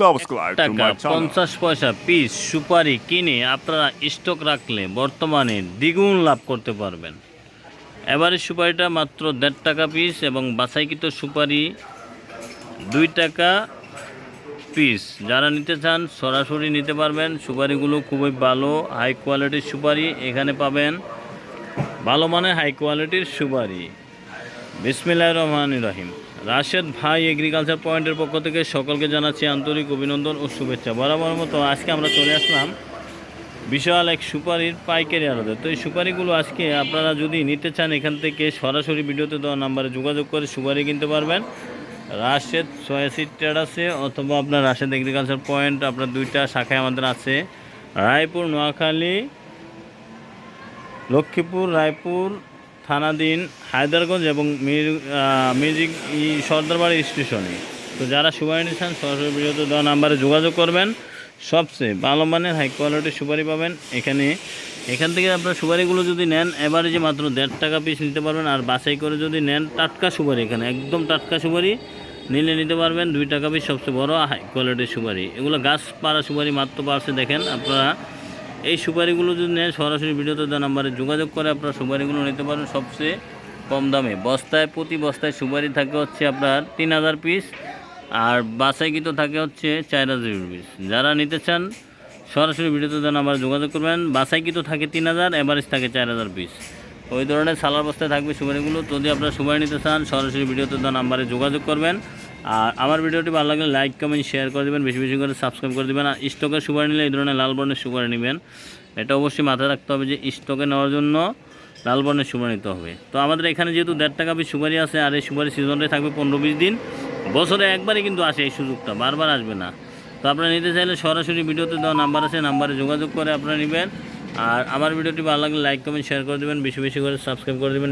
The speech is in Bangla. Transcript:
subscribe to টাকা my channel. পঞ্চাশ পয়সা পিস সুপারি কিনে আপনারা স্টক রাখলে বর্তমানে দ্বিগুণ লাভ করতে পারবেন। এবারে সুপারিটা মাত্র দেড় টাকা পিস এবং বাছাইকৃত সুপারি দুই টাকা পিস যারা নিতে চান সরাসরি নিতে পারবেন। সুপারিগুলো খুবই ভালো হাই কোয়ালিটির সুপারি এখানে পাবেন। ভালো মানের হাই কোয়ালিটির সুপারি। বিসমিল্লাহ রহমান রহিম। রাশেদ ভাই এগ্রিকালচার পয়েন্টের পক্ষ থেকে সকলকে জানাচ্ছি আন্তরিক অভিনন্দন ও শুভেচ্ছা। বরাবর মতো আজকে আমরা চলে আসলাম বিশাল এক সুপারির পাইকারি আলাদা তো এই সুপারিগুলো আজকে আপনারা যদি নিতে চান এখান থেকে সরাসরি ভিডিওতে দেওয়া নাম্বারে যোগাযোগ করে সুপারি কিনতে পারবেন। রাশেদ ছয়াশি আছে অথবা আপনার রাশেদ এগ্রিকালচার পয়েন্ট আপনার দুইটা শাখায় আমাদের আছে। রায়পুর, নোয়াখালী, লক্ষ্মীপুর, রায়পুর থানাধীন হায়দারগঞ্জ এবং মির মিউজিক ই সর্দারবাড়ি স্টেশনে। তো যারা সুপারি নিচ্ছেন, সরাসরি ভিডিওতে দেওয়া নাম্বারে যোগাযোগ করবেন। সবচেয়ে ভালো মানের, হাই কোয়ালিটির সুপারি পাবেন এখানে। এখান থেকে আপনার সুপারিগুলো যদি নেন, এবারে যে মাত্র দেড় টাকা পিস নিতে পারবেন, আর বাছাই করে যদি নেন, টাটকা সুপারি এখানে, একদম টাটকা সুপারি নিলে নিতে পারবেন। দুই টাকা পিস সবচেয়ে বড়, হাই কোয়ালিটির সুপারি। এগুলো গাছ পাড়া সুপারি মাত্র পারছে, দেখেন আপনারা। এই সুপারিগুলো যদি নেন, সরাসরি ভিডিওতে দেওয়া নাম্বারে যোগাযোগ করে আপনারা সুপারিগুলো নিতে পারেন। সবচেয়ে কম দামে। বস্তায়, প্রতি বস্তায় সুপারি থাকে হচ্ছে আপনার তিন হাজার পিস আর বাসাইকৃত থাকে হচ্ছে চার হাজার পিস যারা নিতে চান, সরাসরি ভিডিওতে দেওয়া নাম্বারে যোগাযোগ করবেন। বাসাইকৃত থাকে তিন হাজার এভারেজ থাকে চার হাজার পিস ওই ধরনের সালার বস্তায় থাকবে সুপারিগুলো। যদি আপনারা সুপারি নিতে চান, সরাসরি ভিডিওতে দেওয়া নাম্বারে যোগাযোগ করবেন। আর আমার ভিডিওটি ভালো লাগলে লাইক কমেন্ট শেয়ার করে দেবেন, বেশি বেশি করে সাবস্ক্রাইব করে দেবেন। আর স্টকের সুপারি নিলে এই ধরনের লাল বর্ণের সুপারি নেবেন। এটা অবশ্যই মাথায় রাখতে হবে যে স্টকে নেওয়ার জন্য লাল বর্ণের সুপারি নিতে হবে। তো আমাদের এখানে যেহেতু দেড় টাকা পিস সুপারি আছে আর এই সুপারি সিজনটাই থাকবে পনেরো বিশ দিন। বছরে একবারই কিন্তু আসে এই সুযোগটা, বারবার আসবে না। তো আপনারা নিতে চাইলে সরাসরি ভিডিওতে দেওয়া নাম্বার আছে নাম্বারে যোগাযোগ করে আপনারা নেবেন। আর আমার ভিডিওটি ভালো লাগলে লাইক কমেন্ট শেয়ার করে দেবেন, বেশি বেশি করে সাবস্ক্রাইব করে দেবেন।